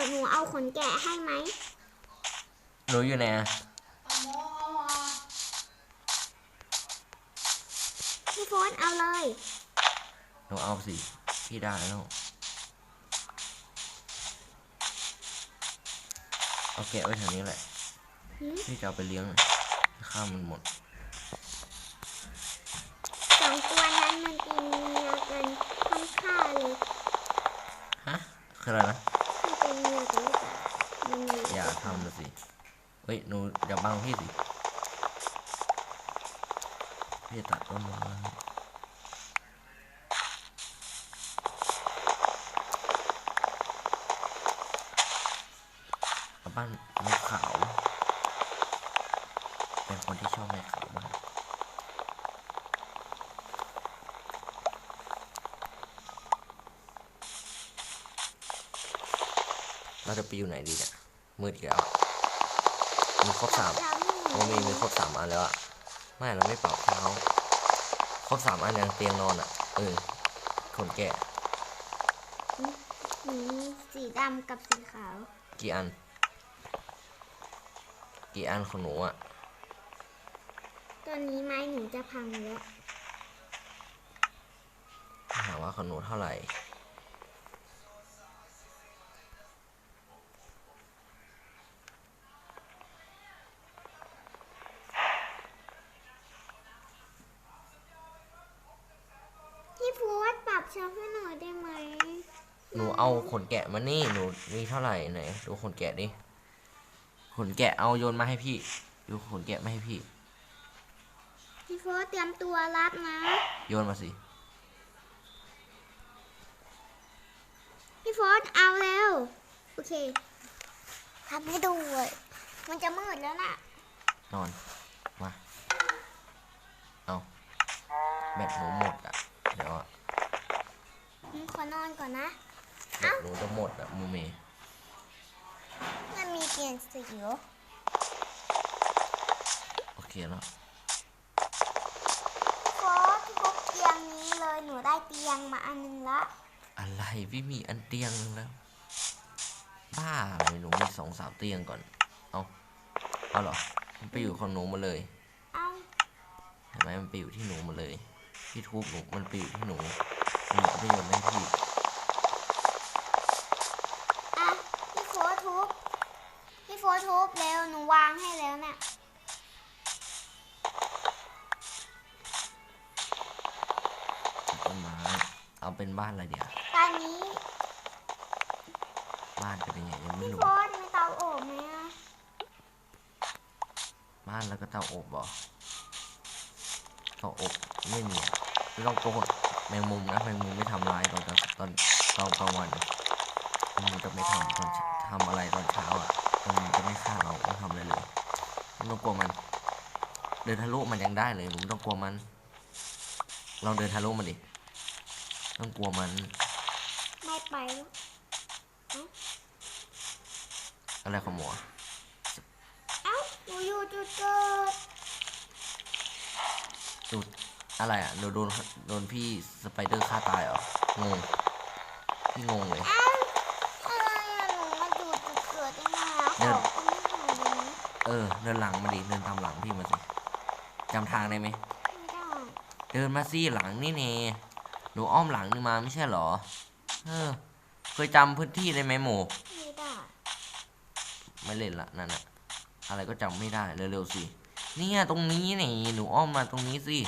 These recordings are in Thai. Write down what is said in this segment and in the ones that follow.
ขนแกะให้ไหมหนูอยู่ไหนอะพี่โฟนเอาเลย หนูเอาสิ พี่ได้แล้วเอาแกะไว้แถวนี้แหละ หืม พี่จะเอาไปเลี้ยงข้ามมันหมด สองตัวนั้นมันตีเมียกันค่อนข้างเลย ฮะคืออะไรนะ ทำนะสิ เฮ้ยหนูอย่าบังพี่สิ พี่ตัดต้นไม้เอาบ้านนกขาว เป็นคนที่ชอบนกขาวมากเราจะไปอยู่ไหนดีเนี่ย มืดอีกแล้วมีครบสามเราไม่โอ้มีมีครบสามอันแล้วอะไม่เราไม่เป่าเท้าครบสามอันยังเตียงนอนอะเออคนแก่หนูมีสีดำกับสีขาว กี่อัน กี่อันของหนูอะตัวนี้ไม้หนูจะพังแล้วถามว่าของหนูเท่าไหร่ เชือกให้หน่อยได้ไหมหนูเอาขนแกะมานี่หนูมีเท่าไหร่ไหนดูขนแกะดิขนแกะเอาโยนมาให้พี่ ดูขนแกะมาให้พี่ พี่ฟูดเตรียมตัวรับนะ โยนมาสิ พี่ฟูดเอาแล้ว โอเคทำให้ดูเลยมันจะมืดแล้วน่ะ นอน มา เอา แบตหนูหมดอะเดี๋ยวอะหนูข อนอนก่อนนะแบตหนูจะหมดอะมูเมมันมีเปลี่ยนสีเหรอโอเคแล้วพี่ฟูดพี่ฟูดเตียงนี้เลยหนูได้เตียงมาอันนึงละอะไรพี่มีอันเตียงนึงแล้วบ้าอะไรหนูมีสองสามเตียงก่อนเอาเอาเหรอมันไปอยู่ของหนูหมาเลยเอาเห็นไหมมันไปอยู่ที่หนูหมาเลยที่ทุบหนูมันไปอยู่ที่หนู ต้นไม้ เอาเป็นบ้านอะไรเดี๋ยวตอนนี้บ้านเป็นยังไงยังไม่พี่รู้ฟูดมีเตาอบไหมอะบ้านแล้วก็เตาอบเหรอเตาอบไม่มีอะไม่ต้องโกหกแมงมุมนะแมงมุมไม่ทำร้ายตอนกลางตอนตอนกลางวันแมงมุมจะไม่ทำตอนเช้าทำอะไรตอนเช้าอะแมงมุมจะไม่ฆ่าเราไม่ทำอะไรเลยไม่ต้องกลัวมัน เดินทะลุมันยังได้เลยหนูไม่ต้องกลัวมันลองเดินทะลุมันดิ ต้องกลัวมัน ไม่ไปอะไรของหมอเอ้าหนูอยู่จุดเกิดจุดอะไรอะหนูโดนโดนพี่สไปเดอร์ฆ่าตายเหรองงพี่งงเลยเอ้าอะไรอะหนูมาอยู่จุดเกิดได้ไงอะเดินของก็ไม่หายเลยนะเออเดินหลังมาดิเดินตามหลังพี่มาสิจำทางได้ไหมไม่ได้เดินมาสิหลังนี่เน หนูอ้อมหลังนี่มาไม่ใช่เหรอ เออ เคยจำพื้นที่ได้ไหมหมูไม่ได้ไม่เล่นละนั่นอะอะไรก็จำไม่ได้เร็วๆสิเนี่ยตรงนี้นี่หนูอ้อมมาตรงนี้สิ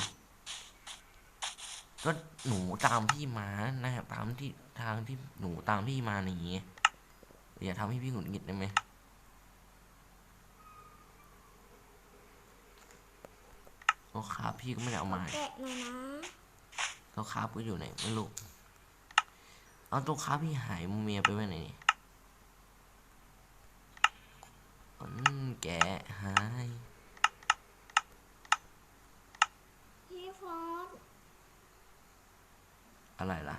ก็หนูตามพี่มานะตามที่ทางที่หนูตามพี่มานี่อย่าทำให้พี่หงุดหงิดได้ไหมโอ้ครับพี่ก็ไม่ได้เอามาให้แกะหน่อยนะ ตัวคาบก็อยู่ไหนไม่รู้เอาตัวคาบพี่หายมูเมียไปไว้ไหนนี่อืมแกะหายพี่โฟดอะไรล่ะ